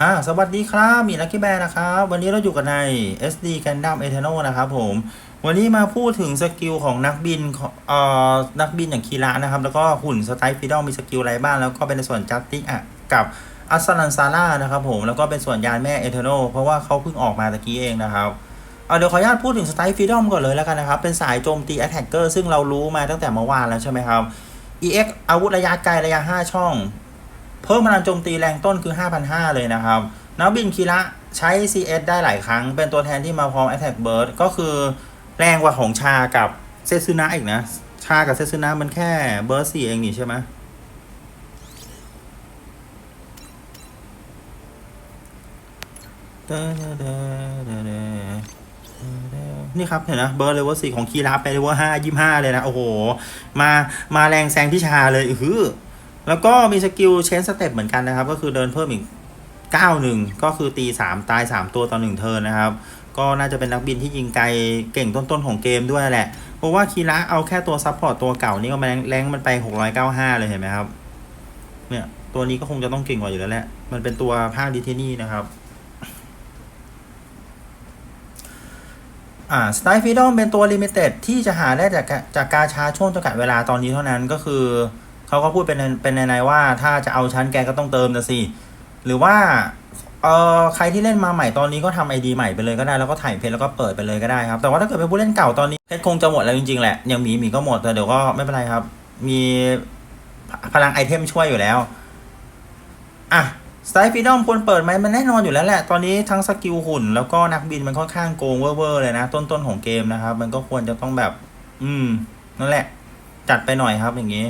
ฮ่าสวัสดีครับมีลักกี้แบร์นะครับ วันนี้เราอยู่กันใน SD Gundam Eternal นะครับผม วันนี้มาพูดถึงสกิลของนักบินเอ่อนักบินอย่างคีระนะครับ แล้วก็หุ่นสไตล์ฟิดอลมีสกิลอะไรบ้าง แล้วก็เป็นในส่วนจัสติกอะกับอัสลันซาร่านะครับผม แล้วก็เป็นส่วนยานแม่เอเทอร์โนเพราะว่าเขาเพิ่งออกมาตะกี้เองนะครับเอาเดี๋ยวขออนุญาตพูดถึงสไตล์ฟิดอมก่อนเลยแล้วกันนะครับ เป็นสายโจมตี a t t a c k e r ซึ่งเรารู้มาตั้งแต่เมื่อวานแล้วใช่ไหมครับ EX อาวุธระยะไกลระยะ 5 ช่อง เพิ่มพลังโจมตีแรงต้นคือ 5,500 เลยนะครับนักบินคีระใช้ CS ได้หลายครั้ง เป็นตัวแทนที่มาพร้อม Attack Burst ก็คือแรงกว่าของชากับเซซึนะอีกนะ ชากับเซซึนะมันแค่เบอร์สี่เองนี่ใช่ไหมนี่ครับเห็นนะเบอร์เลเวลสี่ของคีราไปเลเวลห้ายี่ห้าเลยนะ โอ้โห มามาแรงแซงพี่ชาเลย อือหือ แล้วก็มีสกิลเชนสเต็ปเหมือนกันนะครับ ก็คือเดินเพิ่มอีก9-1ก็คือตี 3 ตาย 3 ตัวต่อ1เทิร์นนะครับ ก็น่าจะเป็นนักบินที่ยิงไกลเก่งต้นๆของเกมด้วยแหละ เพราะว่าคีระเอาแค่ตัวซับพอร์ตตัวเก่านี่ก็มาแรงมันไป 695 เลยเห็นไหมครับ เนี่ยตัวนี้ก็คงจะต้องเก่งกว่าอยู่แล้วแหละ มันเป็นตัวภาคดิเทนี่นะครับอ่าสไตล์ฟีดอมเป็นตัวลิมิเต็ดที่จะหาได้จากจากกาชาช่วงจำกัดเวลาตอนนี้เท่านั้นก็คือ เขาก็พูดเป็นเป็นในๆว่า ถ้าจะเอาชั้นแกก็ต้องเติมนะสิหรือว่าเอ่อใครที่เล่นมาใหม่ตอนนี้ก็ทำไอดีใหม่ไปเลยก็ได้แล้วก็ถ่ายเพจแล้วก็เปิดไปเลยก็ได้ครับ แต่ว่าถ้าเกิดเป็นผู้เล่นเก่าตอนนี้เพจคงจะหมดแล้วจริงๆแหละย่างหมีหมีก็หมดแต่เดี๋ยวก็ไม่เป็นไรครับ มีพลังไอเทมช่วยอยู่แล้วอะสไตล์ฟีดอมควรเปิดไหมมันแน่นอนอยู่แล้วแหละ ตอนนี้ทั้งสกิลหุ่น แล้วก็นักบินมันค่อนข้างโกงเวอร์ๆเลยนะ ต้นๆของเกมนะครับ มันก็ควรจะต้องแบบ อืม นั่นแหละ จัดไปหน่อยครับอย่างนี้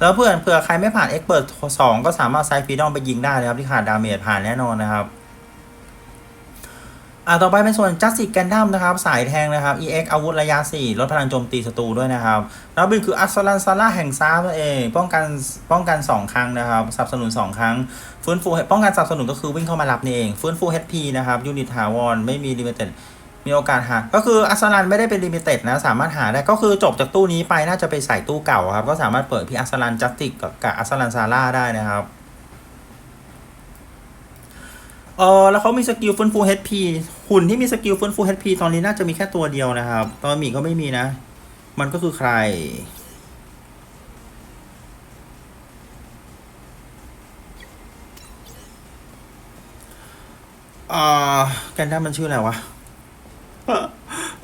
แล้วเพื่อนเผื่อใครไม่ผ่าน Expert 2ก็สามารถไซฟีดอมไปยิงได้เลยครับที่ขาดดาเมจผ่านแน่นอนนะครับอ่าต่อไปเป็นส่วน Justice Gundam นะครับ สายแทงนะครับ EX อาวุธระยะ 4 ลดพลังโจมตีศัตรูด้วยนะครับแล้วบินคืออัสลันซาร่าแห่งซานั่นเอง ป้องกันป้องกัน 2 ครั้งนะครับสนับสนุน 2 ครั้ง ฟื้นฟูป้องกันสนับสนุนก็คือวิ่งเข้ามารับนี่เอง ฟื้นฟู HP นะครับยูนิตถาวรไม่มีลิมิเต็ด มีโอกาสหาก็คืออัสลันไม่ได้เป็นลิมิเต็ดนะ สามารถหาได้ ก็คือจบจากตู้นี้ไปน่าจะไปใส่ตู้เก่าครับ ก็สามารถเปิดพี่อัสลันจัสติกกับอัสลันซาร่าได้นะครับเออแล้วเขามีสกิลฟื้นฟู HP หุ่นที่มีสกิลฟื้นฟู HP ตอนนี้น่าจะมีแค่ตัวเดียวนะครับ ตอนมีก็ไม่มีนะ มันก็คือใคร อ่าแกนด้ามันชื่ออะไรวะ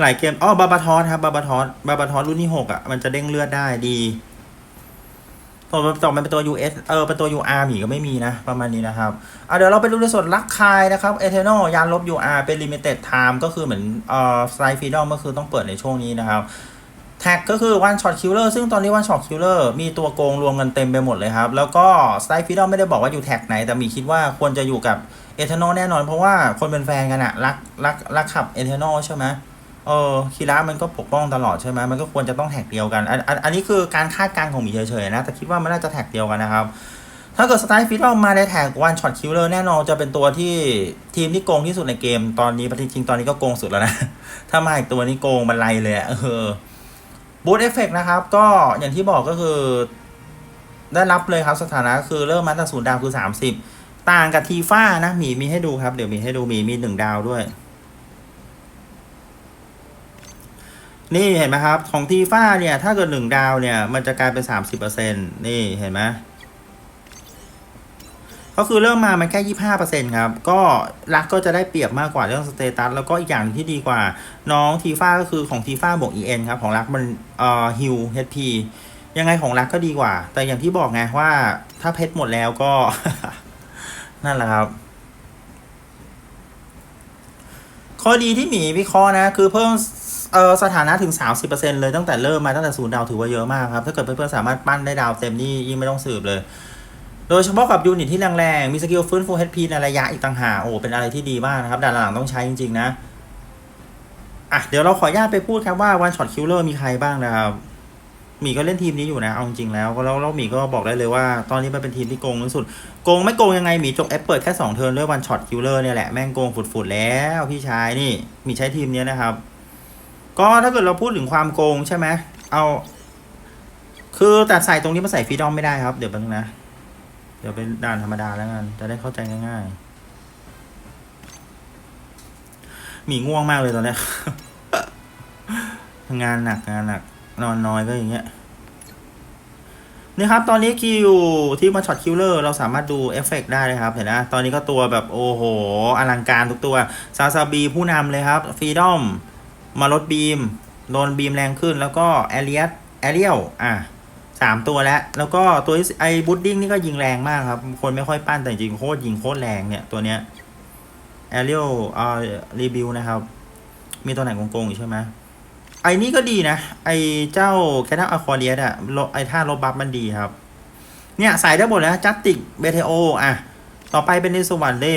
หลายเกมอ๋อบาบาทอสครับบาบาทอสบาบาทอสรุ่นที่หกอะมันจะเด้งเลือดได้ดีต่อต่อมันเป็นตัว US เออเป็นตัว UR หมีก็ไม่มีนะ ประมาณนี้นะครับอะเดี๋ยวเราไปดูในส่วนลักคายนะครับ Eternal ยานลบ UR เป็น Limited Time ก็คือเหมือนเอ่อ Strike Freedom ก็คือต้องเปิดในช่วงนี้นะครับแท็กก็คือ One Shot Killer ซึ่งตอนนี้ One Shot Killer มีตัวโกงรวมกันเต็มไปหมดเลยครับ แล้วก็ Strike Freedom ไม่ได้บอกว่าอยู่แท็กไหน แต่มีคิดว่าควรจะอยู่กับ Eternal แน่นอนเพราะว่าคนเป็นแฟนกันอะรักรักรักขับ Eternal ใช่ไหม เออคีระมันก็ปกป้องตลอดใช่ไหมมันก็ควรจะต้องแท็กเดียวกันอันอันอันนี้คือการคาดการณ์ของหมีเฉยๆนะ แต่คิดว่ามันน่าจะแท็กเดียวกันนะครับ ถ้าเกิดสไตล์ฟิตเรามาในแท็กวันช็อตคิลเลอร์แน่นอนจะเป็นตัวที่ทีมที่โกงที่สุดในเกม ตอนนี้ปฏิจริงตอนนี้ก็โกงสุดแล้วนะ ถ้ามาอีกตัวนี้โกงบรรลัยเลยเออบูทเอฟเฟกนะครับ ก็อย่างที่บอกก็คือ ได้รับเลยครับสถานะคือเริ่มมาตั้งศูนย์ดาวคือ 30 ต่างกับทีฟ้านะหมีมีให้ดูครับเดี๋ยวมีให้ดูหมีมีหนึ่งดาวด้วย นี่เห็นไหมครับ ของทีฟ้าเนี่ย ถ้าเกิดหนึ่งดาวเนี่ย มันจะกลายเป็นสามสิบเปอร์เซ็นนี่เห็นไหมก็คือเริ่มมามันแค่ยี่ห้าเปอร์เซ็นครับ ก็รักก็จะได้เปรียบมากกว่าเรื่องสเตตัสแล้วก็อีกอย่างที่ดีกว่า น้องทีฟ้าก็คือของทีฟ้าบวก EN ครับ ของรักมันเอ่อฮิว HP ยังไงของรักก็ดีกว่า แต่อย่างที่บอกไงว่าถ้าเพชรหมดแล้วก็ นั่นแหละครับข้อดีที่หมีวิเคราะห์นะ คือเพิ่ม เออสถานะถึง 30%เลยตั้งแต่เริ่มมาตั้งแต่ศูนย์ดาวถือว่าเยอะมากครับ ถ้าเกิดเพื่อนๆสามารถปั้นได้ดาวเต็มนี่ยิ่งไม่ต้องสืบเลย โดยเฉพาะกับยูนิตที่แรงๆ มีสกิลฟื้นฟู HP ในระยะอีกต่างหากโอ้เป็นอะไรที่ดีมากนะครับด่านหลังต้องใช้จริงๆนะอะเดี๋ยวเราขออนุญาตไปพูดครับว่า one shot killer มีใครบ้างนะครับหมีก็เล่นทีมนี้อยู่นะเอาจริงๆแล้วแล้วแล้วหมีก็บอกได้เลยว่า ตอนนี้มันเป็นทีมที่โกงที่สุดโกงไม่โกงยังไงหมีจบแอปเปิดแค่2เทิร์นด้วย one shot killer เนี่ยแหละแม่งโกงฝุดๆแล้วพี่ชายนี่หมีใช้ทีมนี้นะครับ ก็ถ้าเกิดเราพูดถึงความโกงใช่ไหมเอา คือแต่ใส่ตรงนี้มาใส่ฟีดอมไม่ได้ครับ เดี๋ยวแป๊บนึงนะ เดี๋ยวเป็นด่านธรรมดาแล้วกัน จะได้เข้าใจง่ายๆ หมีง่วงมากเลยตอนนี้งานหนักงานหนัก นอนน้อยก็อย่างเงี้ยนี่ครับ ตอนนี้คิวที่มาช็อตคิวเลอร์เราสามารถดูเอฟเฟกต์ได้เลยครับ เห็นนะ ตอนนี้ก็ตัวแบบ โอ้โห อลังการทุกตัว ซาซาบีผู้นำเลยครับฟรีดอม มาลดบีมโดนบีมแรงขึ้นแล้วก็แอเรียสแอเรียลอะสามตัวแล้ว แล้วก็ตัวไอ้บูดดิ้งนี่ก็ยิงแรงมากครับ คนไม่ค่อยปั้นแต่จริงโคตรยิงโคตรแรงเนี่ยตัวเนี้ยแอเรียลอ่ารีบิวนะครับ มีตัวไหนโกงๆอยู่ใช่ไหมไอ้นี่ก็ดีนะ ไอ้เจ้าแคทาอะควาเรียสอะไอ้ท่าลบบัฟมันดีครับ เนี่ยใส่ได้หมดแล้วจัตติกเบเทโออะ ต่อไปเป็นในสวรรค์เล่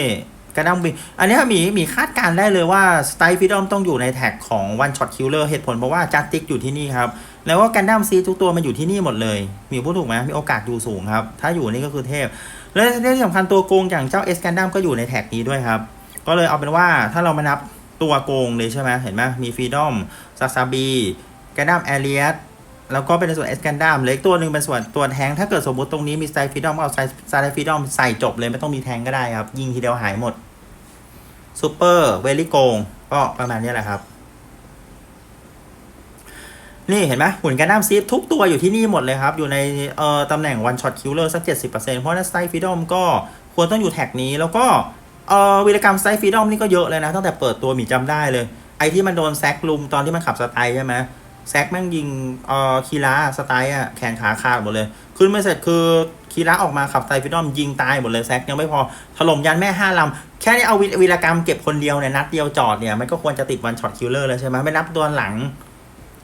กระดังบินอันนี้หมีหมีคาดการได้เลยว่าสไตล์ฟิดอมต้องอยู่ในแท็กของวันช็อตคิลเลอร์เหตุผลเพราะว่าจัตติกอยู่ที่นี่ครับ แล้วก็กันดั้มซีทุกตัวมันอยู่ที่นี่หมดเลยหมีพูดถูกไหมมีโอกาสอยู่สูงครับ ถ้าอยู่นี่ก็คือเทพ และที่สำคัญตัวโกงอย่างเจ้าเอสกันดั้มก็อยู่ในแท็กนี้ด้วยครับ ก็เลยเอาเป็นว่าถ้าเรามานับตัวโกงเลยใช่ไหมเห็นไหมมีฟีดอมซาซาบีแกนดัมแอเรียส แล้วก็เป็นในส่วนเอสกันดัมเล็กตัวหนึ่งเป็นส่วนตัวแทงถ้าเกิดสมมติตรงนี้มีสไตล์ฟีดอมก็เอาสไตล์ฟีดอมใส่จบเลยไม่ต้องมีแทงก็ได้ครับ ยิงทีเดียวหายหมดซูเปอร์เวลี่โกงก็ประมาณนี้แหละครับ นี่เห็นไหมหุ่นกันดั้มซีฟทุกตัวอยู่ที่นี่หมดเลยครับ อยู่ในเอ่อตำแหน่ง one shot killer สัก 70%เพราะนั้นสไตล์ฟีดอมก็ควรต้องอยู่แท็กนี้แล้วก็เอ่อวีรกรรมสไตล์ฟีดอมนี่ก็เยอะเลยนะตั้งแต่เปิดตัวหมีจำได้เลยไอที่มันโดนแซกลุมตอนที่มันขับสไตล์ใช่ไหม แซกแม่งยิงเอ่อคีราสไตล์อะแขนขาขาดหมดเลย ขึ้นไม่เสร็จคือคีราออกมาขับไตฟรีดอมยิงตายหมดเลยแซกยังไม่พอถล่มยันแม่ห้าลำแค่นี้เอาวีวีรกรรมเก็บคนเดียวเนี่ยนัดเดียวจอดเนี่ยมันก็ควรจะติดวันช็อตคิลเลอร์แล้วใช่ไหมไม่นับตัวหลัง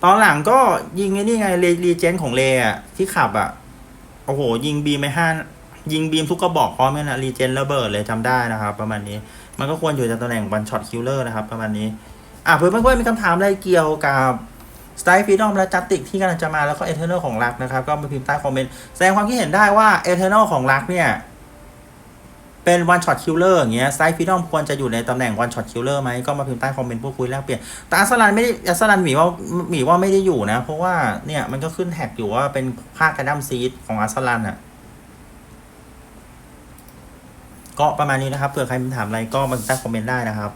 ตอนหลังก็ยิงไอ้นี่ไงรีเจนของเลอะที่ขับอะโอ้โห ยิงบีมไปห้ายิงบีมทุกกระบอกพร้อมกันนะรีเจนระเบิดเลยจำได้นะครับ ประมาณนี้มันก็ควรอยู่ในตำแหน่งวันช็อตคิลเลอร์นะครับ ประมาณนี้อะเพื่อนเพื่อนมีคำถามอะไรเกี่ยวกับ สไตล์ฟีดอมและจัตติกที่กำลังจะมาแล้วก็เอเทอร์เนลของรักนะครับ ก็มาพิมพ์ใต้คอมเมนต์แสดงความคิดเห็นได้ว่าเอเทอร์เนลของรักเนี่ย เป็นวันช็อตคิลเลอร์อย่างเงี้ยสไตล์ฟีดอมควรจะอยู่ในตำแหน่งวันช็อตคิลเลอร์ไหมก็มาพิมพ์ใต้คอมเมนต์พูดคุยแลกเปลี่ยนแต่อัสลันไม่ได้อัสลันหมีว่าหมีว่าไม่ได้อยู่นะ เพราะว่าเนี่ยมันก็ขึ้นแท็กอยู่ว่าเป็นภาคกระดัมซีดของอัสลันอะก็ประมาณนี้นะครับเผื่อใครมีถามอะไรก็มาใต้คอมเมนต์ได้นะครับ